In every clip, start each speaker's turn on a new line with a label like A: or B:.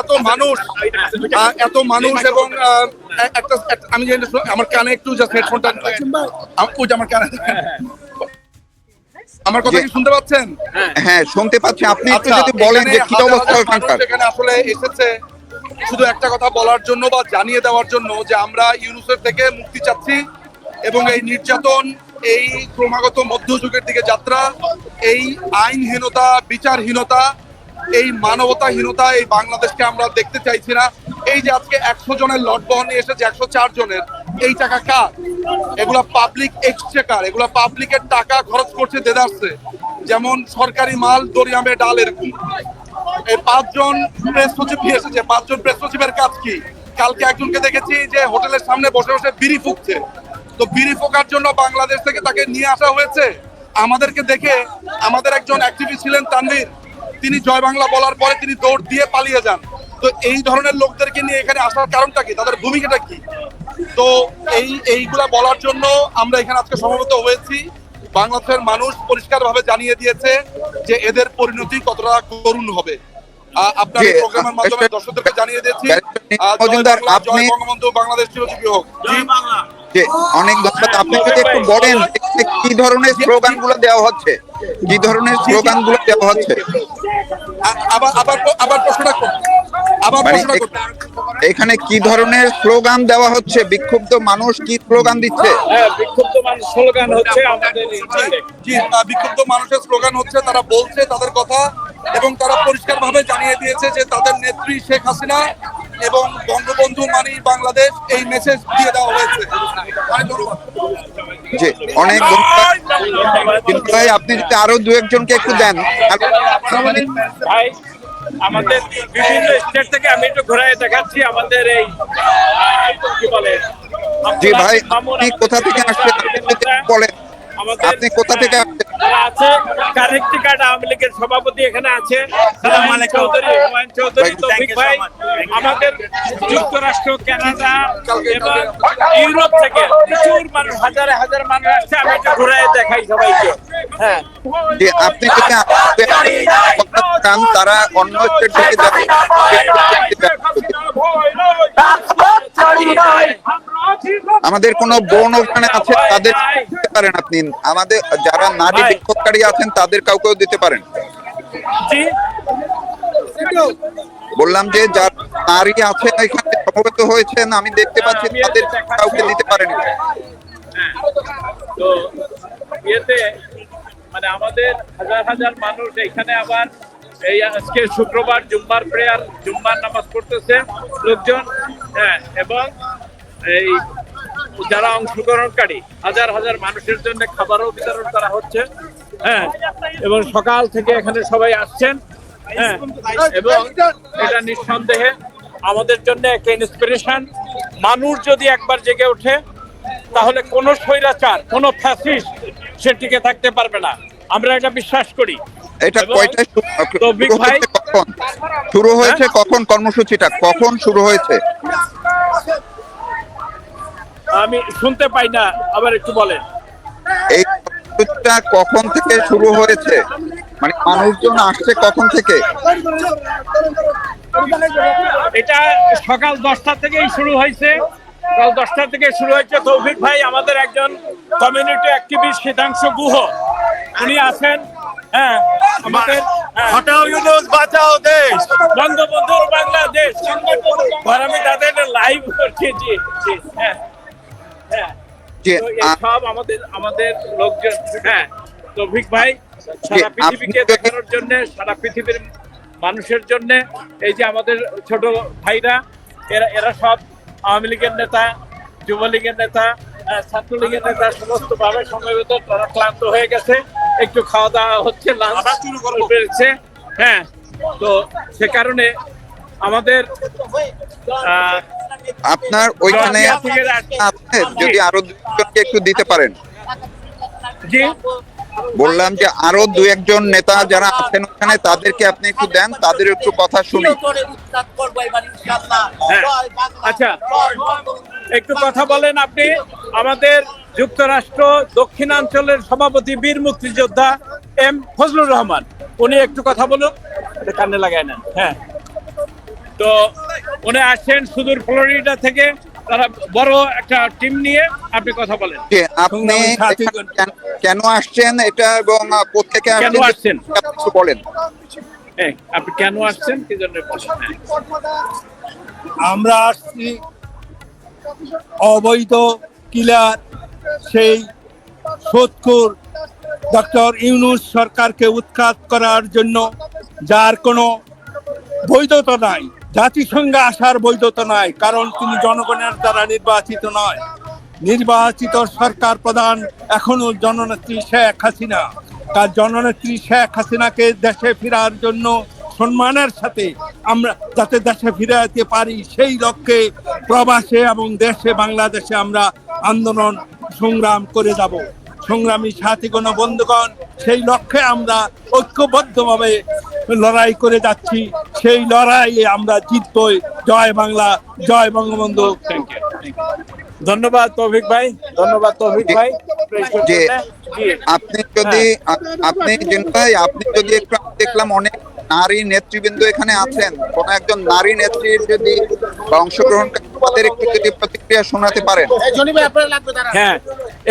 A: এত মানুষ এত মানুষ এবং একটা আমি জানি আমার কানে একটু জাস্ট হেডফোনটা ওই যে আমার কানে। আমার কথা কি শুনতে পাচ্ছেন?
B: হ্যাঁ শুনতে পাচ্ছি। আপনি একটু
A: আচ্ছা,
B: যদি বলেন যে কি অবস্থা ওখানকার।
A: এখানে আসলে এসেছে। শুধু একটা কথা বলার জন্য বা জানিয়ে দেওয়ার জন্য যে আমরা ইউনুসের থেকে মুক্তি চাচ্ছি এবং এই নির্যাতন এই ক্রমাগত মধ্যযুগের দিকে যাত্রা এই আইনহীনতা বিচারহীনতা এই মানবতাহীনতা এই বাংলাদেশকে আমরা দেখতে চাইছি না। এই যে আজকে একশো জনের লট বহন নিয়ে এসেছে, একশো চার জনের, এই টাকা কার? এগুলা পাবলিক এক্সচেকার এগুলা পাবলিকের টাকা খরচ করছে দেদারসে। যেমন সরকারি মাল দরিয়ামে ডাল এরকম। এই পাঁচজন প্রেস সচিব এসেছে। পাঁচজন প্রেস সচিবের কাজ কি? কালকে একজনকে দেখেছি যে হোটেলের সামনে বসে বসে বিড়ি ফুকছে। তো বিড়ি ফোকার জন্য বাংলাদেশ থেকে তাকে নিয়ে আসা হয়েছে? আমাদেরকে দেখে আমাদের একজন অ্যাক্টিভিস্ট ছিলেন তানভীর। তিনি জয় বাংলা বলার পরে তিনি দৌড় দিয়ে পালিয়ে যান। তো এই ধরনের লোকদেরকে নিয়ে এখানে আসার কারণটা কি? তাদের ভূমিকাটা কি? তো এই এইগুলা বলার জন্য আমরা এখানে আজকে সমবেত হয়েছি। বাংলাদেশের মানুষ পরিষ্কারভাবে জানিয়ে দিয়েছে যে এদের পরিণতি কতটা করুণ হবে। আহ, আপনার প্রোগ্রামের মাধ্যমে দর্শকদেরকে জানিয়ে দিয়েছি। জয় বঙ্গবন্ধু বাংলাদেশ চিরজীবী হোক। জি,
B: যে অনেক ধন্যবাদ। আপনি যদি একটু বলেন কি ধরনের স্লোগানগুলো দেওয়া হচ্ছে? কি ধরনের স্লোগানগুলো দেওয়া হচ্ছে?
A: আবার আবার আবার প্রশ্নটা আবার
B: মানে
A: প্রশ্নটা
B: এখানে কি ধরনের স্লোগান দেওয়া হচ্ছে? বিক্ষুব্ধ মানুষ কি স্লোগান দিচ্ছে?
C: হ্যাঁ বিক্ষুব্ধ মানুষ স্লোগান হচ্ছে আমাদের
A: জি বিক্ষুব্ধ মানুষের স্লোগান হচ্ছে তারা বলছে তাদের কথা এবং তারা পরিষ্কারভাবে জানিয়ে দিয়েছে যে তাদের নেত্রী শেখ হাসিনা এবং বঙ্গবন্ধু মানি বাংলাদেশ এই মেসেজ দিয়ে দেওয়া হয়েছে।
B: যে অনেক কিন্তু ভাই আপনি যদি আরও দু একজনকে একটু দেন তাহলে-
C: ভাই আমাদের বিভিন্ন স্টেট থেকে আমি একটু ঘুরাই দেখাচ্ছি আমাদের এই কি বলে
B: জি ভাই আপনি কোথা থেকে আসছেন বলেন। আপনি কোথা থেকে
C: আছে কারেক্টি কার্ড আওয়ামী লীগের সভাপতি এখানে আছে। চৌধুরী হুমায়ুন চৌধুরী তৌফিক ভাই আমাদের যুক্তরাষ্ট্র কানাডা এবং ইউরোপ থেকে প্রচুর মানুষ হাজারে হাজার মানুষ আসছে। আমি একটু ঘুরাই দেখাই সবাইকে। হ্যাঁ।
B: আপনি তারা অন্য স্টেট থেকে যাবে। আমাদের কোনো বোন ওখানে আছে তাদের দিতে পারেন আপনি আমাদের যারা নারী। বিক্ষোভকারী আছেন তাদের কাউকেও দিতে পারেন। বললাম যে যার নারী আছেন এখানে সমবেত হয়েছেন আমি দেখতে পাচ্ছি
C: আমি
B: তাদের কাউকে দিতে পারেন।
C: তো ইয়েতে মানে আমাদের হাজার হাজার মানুষ এখানে আবার এই আজকে শুক্রবার জুম্মার প্রেয়ার জুম্মার নামাজ পড়তেছে। লোকজন হ্যাঁ এবং এই যারা অংশগ্রহণকারী হাজার হাজার মানুষের জন্য খাবারও বিতরণ করা হচ্ছে। হ্যাঁ এবং সকাল থেকে এখানে সবাই আসছেন। হ্যাঁ এবং এটা নিঃসন্দেহে আমাদের জন্য একটা ইন্সপিরেশন মানুষ যদি একবার জেগে ওঠে তাহলে কোন স্বৈরাচার কোন ফ্যাসিস্ট সে টিকে থাকতে পারবে না। আমরা এটা বিশ্বাস করি।
B: এটা কয়টায় শুরু? হয়েছে কখন? শুরু হয়েছে কখন কর্মসূচিটা? কখন শুরু হয়েছে?
C: আমি শুনতে পাই না আবার একটু বলেন।
B: এই কর্মসূচিটা কখন থেকে শুরু হয়েছে? মানে মানুষজন আসছে কখন থেকে?
C: এটা সকাল দশটা থেকেই শুরু হয়েছে। সকাল দশটা থেকে শুরু হয়েছে। তৌফিক ভাই আমাদের একজন কমিউনিটি অ্যাক্টিভিস্ট শীতাংশ গুহ। উনি আছেন হ্যাঁ আমাদের হ্যাঁ,
D: হটাও ইউনুস বাঁচাও দেশ।
C: বঙ্গবন্ধুর বাংলাদেশ। আর আমি তাদের লাইভ করছি জি জি হ্যাঁ। হ্যাঁ। সব আমাদের আমাদের লোকজন হ্যাঁ। তৌফিক ভাই সারা পৃথিবীকে দেখানোর জন্য সারা পৃথিবীর মানুষের জন্য এই যে আমাদের ছোট ভাইরা এরা এরা সব আওয়ামী লীগের নেতা যুবলীগের নেতা ছাত্রলীগের নেতা সমস্ত ভাবে সমবেত তারা ক্লান্ত হয়ে গেছে। একটু খাওয়া দাওয়া হচ্ছে লাঞ্চ পেরেছে হ্যাঁ। তো সে কারণে আমাদের আহ,
B: আপনার ওইখানে আছে যদি আরও দুজনকে একটু দিতে পারেন। বললাম যে আরও দু একজন নেতা যারা আছেন ওখানে তাদেরকে আপনি একটু দেন তাদের একটু কথা শুনি।
C: হ্যাঁ। আচ্ছা। একটু কথা বলেন আপনি। আমাদের যুক্তরাষ্ট্র দক্ষিণাঞ্চলের সভাপতি বীর মুক্তিযোদ্ধা এম ফজলুর রহমান। উনি একটু কথা বলুন। এটা কানে লাগায় নেন। হ্যাঁ। তো উনি আসছেন সুদূর ফ্লোরিডা থেকে। তারা বড় একটা টিম নিয়ে আপনি কথা বলেন।
B: আপনি কেন- কেন আসছেন? এটা এবং কোথেকে
C: কেন
B: আসছেন
C: আসছেন?
B: কিছু বলেন।
C: হ্যাঁ আপনি কেন আসছেন? কি জন্য হ্যাঁ।
E: আমরা আসছি অবৈধ কিলার সেই সোদকুর ডক্টর ইউনুস সরকারকে উৎখাত করার জন্য যার কোনো বৈধতা নাই। জাতিসংঘে আসার বৈধতা নাই, কারণ তিনি জনগণের দ্বারা নির্বাচিত নয়। নির্বাচিত সরকার প্রধান এখনও জননেত্রী শেখ হাসিনা। তার জননেত্রী শেখ হাসিনাকে দেশে ফেরার জন্য সম্মানের সাথে আমরা, যাতে দেশে ফিরে যেতে পারি, সেই লক্ষ্যে প্রবাসে এবং দেশে বাংলাদেশে আমরা আন্দোলন সংগ্রাম করে যাব। সংগ্রামী সাথীগণ, বন্ধুগণ, সেই লক্ষ্যে আমরা ঐক্যবদ্ধভাবে লড়াই করে যাচ্ছি। সেই লড়াইয়ে আমরা জিতবই। জয় বাংলা জয় বঙ্গবন্ধু।
C: থ্যাংক ধন্যবাদ তৌফিক ভাই ধন্যবাদ তৌফিক ভাই।
B: আপনি যদি আপনি ভাই আপনি যদি একটু দেখলাম অনেক নারী নেতৃবৃন্দ এখানে আছেন। কোন একজন নারী নেত্রীর যদি অংশগ্রহণ তাদের একটু যদি প্রতিক্রিয়া শোনাতে পারেন।
C: হ্যাঁ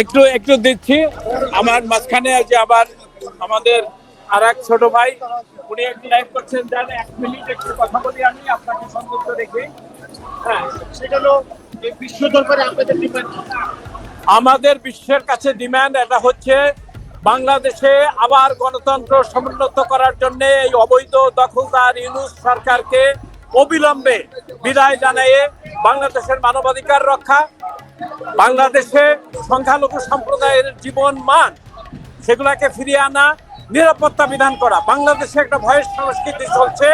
C: একটু একটু দিচ্ছি। আমার মাঝখানে আছে আবার আমাদের আর এক ছোট ভাই, উনি একটু লাইভ করছেন, জান, এক মিনিট একটু কথা বলি আমি, আপনাকে সংযুক্ত রেখে। হ্যাঁ সেটা হলো বিশ্ব দরবারে আপনাদের ডিমান্ড আমাদের বিশ্বের কাছে ডিমান্ড এটা হচ্ছে বাংলাদেশে আবার গণতন্ত্র সমুন্নত করার জন্য এই অবৈধ দখলদার ইউনুস সরকারকে অবিলম্বে বিদায় জানিয়ে বাংলাদেশের মানবাধিকার রক্ষা, বাংলাদেশে সংখ্যালঘু সম্প্রদায়ের জীবন মান সেগুলাকে ফিরিয়ে আনা নিরাপত্তা বিধান করা। বাংলাদেশে একটা ভয়ের সংস্কৃতি চলছে।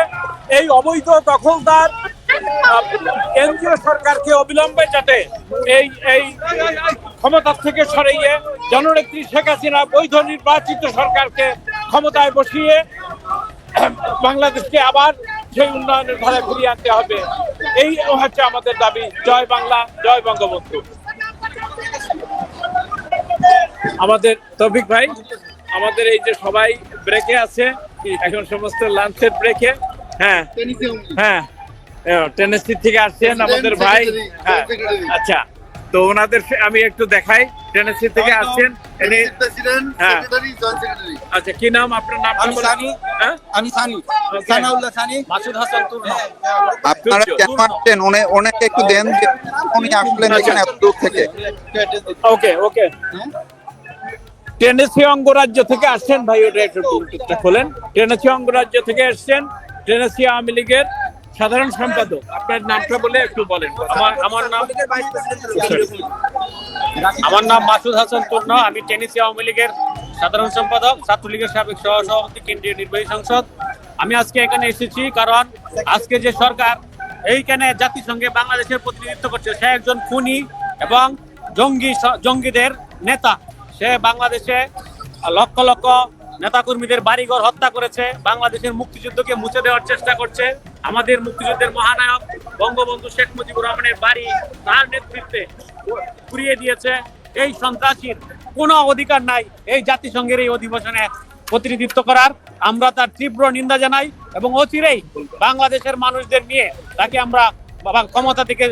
C: এই অবৈধ দখলদার কেন্দ্রীয় সরকারকে অবিলম্বে যাতে এই এই ক্ষমতা থেকে সরিয়ে জননেত্রী শেখ হাসিনা বৈধ নির্বাচিত সরকারকে ক্ষমতায় বসিয়ে বাংলাদেশকে আবার সেই উন্নয়নের ধারায় ফিরিয়ে আনতে হবে। এই হচ্ছে আমাদের দাবি। জয় বাংলা জয় বঙ্গবন্ধু। আমাদের তৌফিক ভাই। আমাদের এই যে সবাই ব্রেকে আছে এখন সমস্ত লাঞ্চের ব্রেকে হ্যাঁ হ্যাঁ। টেনেসি থেকে আসছেন আমাদের ভাই। হ্যাঁ আচ্ছা তো ওনাদের আমি একটু দেখাই। টেনেসি থেকে আসছেন ইনি হ্যাঁ।
F: সেক্রেটারি জয়েন্ট সেক্রেটারি
C: আচ্ছা কি নাম? আপনার নাম
F: আমি সানি।
C: হ্যাঁ?
F: আমি সানি। সানাউল্লাহ সানি।
C: মাসুদ হাসান তুর্না
B: আপনারা কেন আসছেন একটু দেন উনি আসলেন এখানে এত দূর থেকে।
C: ওকে ওকে টেনেসি অঙ্গরাজ্য থেকে আসছেন। ভাই, ওটা একটু ব্লুটুথটা খোলেন। টেনেসি অঙ্গরাজ্য থেকে আসছেন টেনেসি আওয়ামী লীগের সাধারণ সম্পাদক। আপনার নামটা বলে একটু বলেন।
G: আমার আমার নাম আমার নাম মাসুদ হাসান তূর্ণ আমি টেনিসি আওয়ামী লীগের সাধারণ সম্পাদক, ছাত্রলীগের সাবেক সহ সভাপতি কেন্দ্রীয় নির্বাহী সংসদ। আমি আজকে এখানে এসেছি কারণ আজকে যে সরকার এইখানে জাতিসংঘে বাংলাদেশের প্রতিনিধিত্ব করছে, সে একজন খুনি এবং জঙ্গি জঙ্গিদের নেতা। সে বাংলাদেশে লক্ষ লক্ষ নেতাকর্মীদের বাড়িঘর হত্যা করেছে। বাংলাদেশের মুক্তিযুদ্ধকে মুছে দেওয়ার চেষ্টা করছে। আমাদের মুক্তিযুদ্ধের মহানায়ক বঙ্গবন্ধু শেখ মুজিবুর রহমানের বাড়ি তার নেতৃত্বে পুড়িয়ে দিয়েছে। এই সন্ত্রাসীর কোনো অধিকার নাই এই জাতিসংঘের এই অধিবেশনে প্রতিনিধিত্ব করার। আমরা তার তীব্র নিন্দা জানাই এবং অচিরেই বাংলাদেশের মানুষদের নিয়ে তাকে আমরা ক্ষমতা থেকে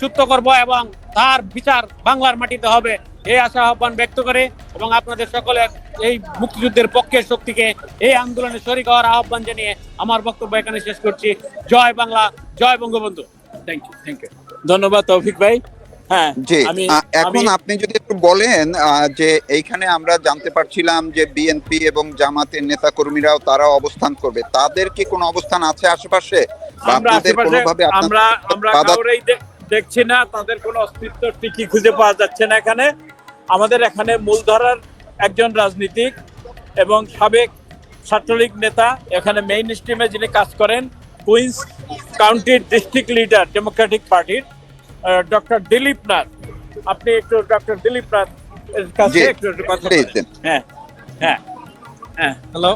G: চুক্ত করব এবং তার বিচার বাংলার মাটিতে হবে। এই আশা আহ্বান ব্যক্ত করে এবং আপনাদের সকলের এই মুক্তিযুদ্ধের পক্ষের শক্তিকে এই আন্দোলনে শরিক হওয়ার আহ্বান জানিয়ে আমার বক্তব্য এখানে শেষ করছি। জয় বাংলা জয় Bangabandhu.
C: Thank you thank you ধন্যবাদ তৌফিক ভাই। হ্যাঁ
B: জি এখন আপনি যদি একটু বলেন যে এইখানে আমরা জানতে পারছিলাম যে বিএনপি এবং জামাতের নেতা কর্মীরাও তারা অবস্থান করবে। তাদের কি কোনো অবস্থান আছে আশেপাশে?
C: আমরা আমরা দেখছি না তাদের কোনো অস্তিত্ব টিকি খুঁজে পাওয়া যাচ্ছে না এখানে। আমাদের এখানে মূলধারার একজন রাজনীতিক এবং সাবেক ছাত্রলীগ নেতা এখানে মেইন স্ট্রিমে যিনি কাজ করেন কুইন্স কাউন্টির ডিস্ট্রিক্ট লিডার ডেমোক্রেটিক পার্টির ডক্টর দিলীপ নাথ। আপনি একটু ডক্টর দিলীপ নাথ কাছে একটু কথা। হ্যাঁ হ্যাঁ হ্যাঁ হ্যালো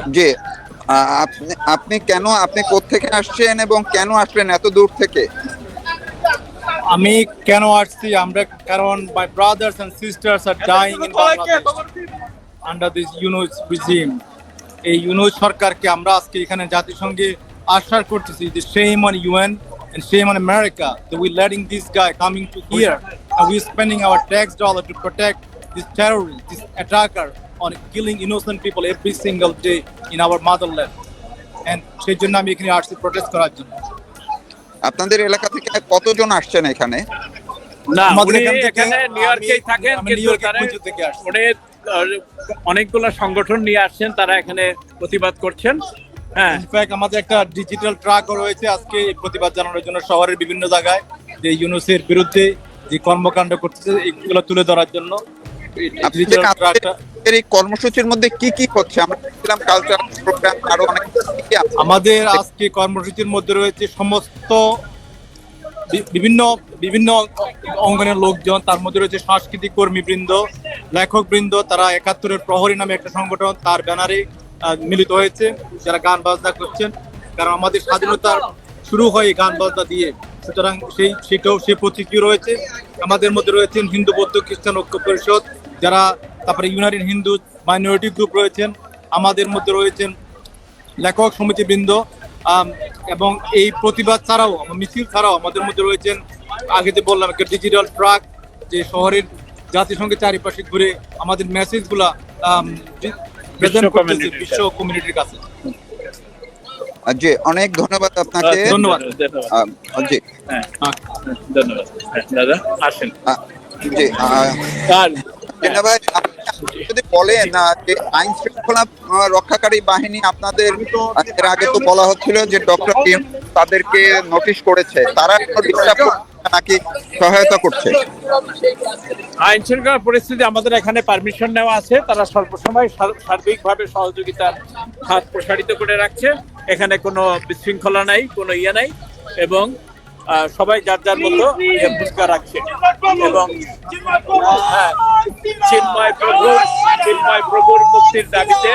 B: আহ, আপনি আপনি কেন আপনি কোত্থেকে আসছেন এবং কেন আসলেন এত দূর থেকে?
E: আমি কেন আসছি? আমরা কারণ my brothers and sisters are dying in Bangladesh under this Yunus regime এই ইউনুস সরকারকে আমরা আজকে এখানে জাতিসংঘে
F: আশ্বাস করতেছি যে same on UN and same on America the we letting this guy coming to here we spending our tax dollar to protect this terrorist this attacker on killing innocent people every single day in our motherland সেই জন্য আমি এখানে আসছি protest করার জন্য।
B: আপনাদের এলাকা থেকে কতজন আসছেন এখানে?
C: না উনি
F: এখানে
C: নিউ ইয়র্কেই থাকেন কিন্তু অনেকগুলো সংগঠন নিয়ে আসছেন তারা এখানে প্রতিবাদ করছেন। হ্যাঁ।
F: ইনফ্যাক্ট আমাদের একটা ডিজিটাল ট্রাকও রয়েছে আজকে প্রতিবাদ জানানোর জন্য শহরের বিভিন্ন জায়গায় যে ইউনুসের বিরুদ্ধে যে কর্মকাণ্ড করতেছে এগুলো তুলে ধরার জন্য। ডিজিটাল ট্রাকটা
B: আপনাদের এই কর্মসূচির মধ্যে কি কি হচ্ছে? আমরা দেখছিলাম কালচারাল প্রোগ্রাম আরও অনেক?
F: আমাদের আজকে কর্মসূচির মধ্যে রয়েছে সমস্ত বিভিন্ন বিভিন্ন অঙ্গনের লোকজন তার মধ্যে রয়েছে সাংস্কৃতিক কর্মীবৃন্দ লেখকবৃন্দ তারা একাত্তরের প্রহরী নামে একটা সংগঠন তার ব্যানারে মিলিত হয়েছে যারা গান বাজনা করছেন। কারণ আমাদের স্বাধীনতার শুরু হয় গান বাজনা দিয়ে। সুতরাং সেই সেটাও সে প্রতীকী রয়েছে। আমাদের মধ্যে রয়েছেন হিন্দু বৌদ্ধ খ্রিস্টান ঐক্য পরিষদ যারা তারপরে ইউনাইটেড হিন্দু মাইনরিটি গ্রুপ রয়েছেন আমাদের মধ্যে রয়েছেন লেখক সমিতিবৃন্দ এবং এই প্রতিবাদ ছাড়াও আমার মিছিল ছাড়াও আমাদের মধ্যে রয়েছেন আগে যে বললাম একটা ডিজিটাল ট্রাক যে শহরের জাতিসংঘের চারিপাশে ঘুরে আমাদের মেসেজগুলা প্রেজেন্ট বিশ্ব কমিউনিটির কাছে।
B: আর জি অনেক ধন্যবাদ আপনাকে।
F: ধন্যবাদ।
C: ধন্যবাদ।
B: জি
C: হ্যাঁ ধন্যবাদ। হ্যাঁ, দাদা আসেন।
B: জি আহ, ভাই যদি বলেন যে আইন শৃঙ্খলা রক্ষাকারী বাহিনী আপনাদের এর আগে তো বলা হচ্ছিল যে ডক্টর তাদেরকে নোটিশ করেছে। তারা ডিস্টার্ব নাকি সহায়তা করছে?
C: আইন শৃঙ্খলা পরিস্থিতি আমাদের এখানে পারমিশন নেওয়া আছে। তারা সর্বসময় সার- সার্বিকভাবে সহযোগিতার হাত প্রসারিত করে রাখছে। এখানে কোনো বিশৃঙ্খলা নাই কোনো ইয়ে নাই। এবং সবাই যার যার মতো ইয়ে ভূমিকা রাখছে এবং হ্যাঁ, চিন্ময় প্রভু চিন্ময় প্রভুর মুক্তির দাবিতে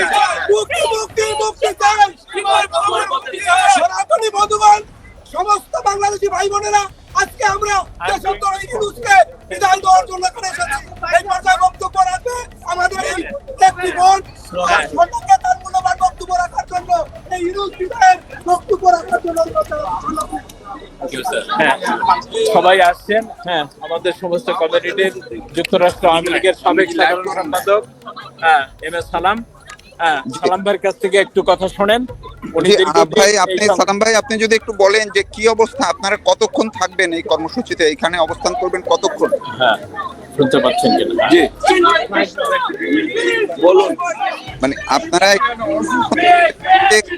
C: এখানে সবাই আসছেন। হ্যাঁ আমাদের সমস্ত কমিউনিটির যুক্তরাষ্ট্র আওয়ামী লীগের সাবেক সাধারণ সম্পাদক হ্যাঁ এম এস সালাম। হ্যাঁ সালাম ভাইয়ের কাছ থেকে একটু কথা শোনেন।
B: ভাই আপনি সালাম ভাই আপনি যদি একটু বলেন যে কি অবস্থা আপনারা কতক্ষণ থাকবেন এই কর্মসূচিতে? এখানে অবস্থান করবেন কতক্ষণ?
C: হ্যাঁ। শুনতে পাচ্ছেন কিনা? জি। বলুন।
B: মানে আপনারা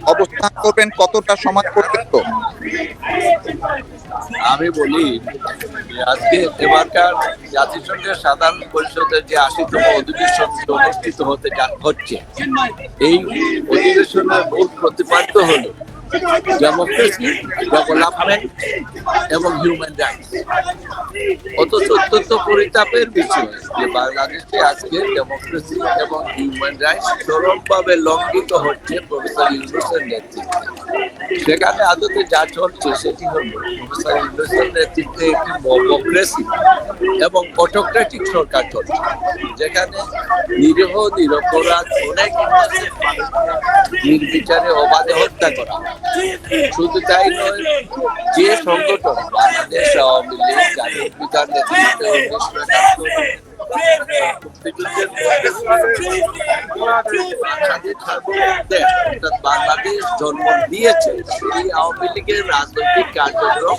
B: অবস্থান করবেন কতটা সময় পর্যন্ত?
H: আমি বলি যে আজকে এবারকার জাতিসংঘের সাধারণ পরিষদের যে আশিতম অধিবেশন অনুষ্ঠিত হতে যা- হচ্ছে এই অধিবেশনের মূল প্রতিপাদ্য হলো ডেমোক্রেসি ডেভেলপমেন্ট এবং হিউম্যান রাইটস অথচ অত্যন্ত পরিতাপের বিষয় যে বাংলাদেশে আজকে ডেমোক্রেসি এবং হিউম্যান রাইটস চরমভাবে লঙ্ঘিত হচ্ছে প্রফেসর ইউনুসের নেতৃত্বে সেখানে আদতে যা চলছে সেটি হল প্রফেসর ইউনুসের নেতৃত্বে একটি ডেমোক্রেসি এবং অটোক্রেটিক সরকার চলছে, যেখানে নিরীহ, নিরপরাধ, অনেক নির্বিচারে অবাধে হত্যা করা হয়। শুধু তাই নয় যে সংগঠন বাংলাদেশ আওয়ামী লীগ জাতীয় পিতার বাংলাদেশ জন্ম দিয়েছে আওয়ামী লীগের রাজনৈতিক কার্যক্রম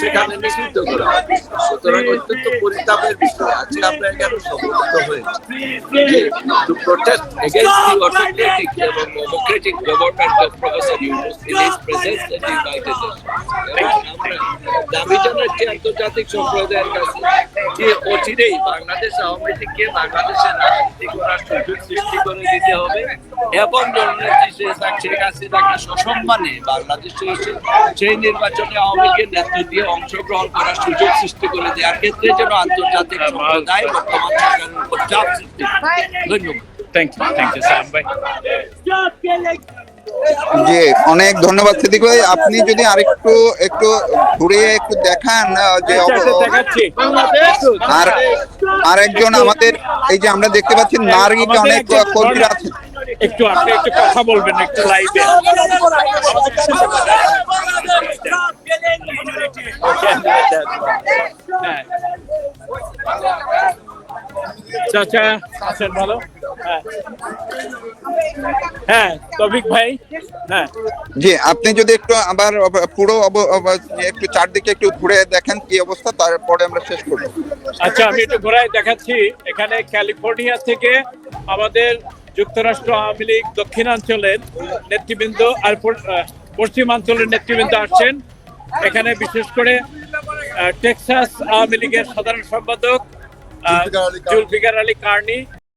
H: সেখানে নিষিদ্ধ করা সুতরাং অত্যন্ত পরিতাপের বিষয়। আজকে আমরা এখানে সমবেত হয়েছি। টু এবং democratic government of professor Yunus in his দাবি আন্তর্জাতিক সম্প্রদায়ের কাছে যে অচিরেই বাংলাদেশ আওয়ামী লীগকে বাংলাদেশের রাজনীতি করার সুযোগ সৃষ্টি করে দিতে হবে। এবং জননেত্রী শেখ হাসিনাকে সসম্মানে বাংলাদেশে এসে সেই নির্বাচনে আওয়ামী লীগের নেতৃত্ব দিয়ে অংশগ্রহণ করার সুযোগ সৃষ্টি করে দেওয়ার ক্ষেত্রে যেন আন্তর্জাতিক সম্প্রদায় বর্তমান সরকারের উপর চাপ সৃষ্টি ধন্যবাদ।
C: থ্যাংক ইউ থ্যাংক ইউ সালাম ভাই
B: জি অনেক ধন্যবাদ সিদ্দিক ভাই। আপনি যদি আরেকটু একটু ঘুরে একটু দেখান যে
C: আচ্ছা,
B: আর আরেকজন আমাদের এই যে আমরা দেখতে পাচ্ছি নারী
C: আমাদের
B: অনেক কর্মীরা আছেন।
C: একটু আপনি একটু কথা বলবেন একটু লাইভে হ্যাঁ। চাচা আছেন ভালো? হ্যাঁ। হ্যাঁ তবিক ভাই। হ্যাঁ।
B: জি আপনি যদি একটু আবার পুরো একটু চারদিকে একটু ঘুরে দেখেন কি অবস্থা তারপরে আমরা শেষ করব।
C: আচ্ছা আমি একটু ঘোরায় দেখাচ্ছি। এখানে ক্যালিফোর্নিয়া থেকে আমাদের যুক্তরাষ্ট্র আওয়ামী লীগ দক্ষিণাঞ্চলের নেতৃবৃন্দ আর পশ্চিমাঞ্চলের নেতৃবৃন্দ আসছেন। এখানে বিশেষ করে টেক্সাস আওয়ামী লীগের সাধারণ সম্পাদক जुल्फिकार अली कारनी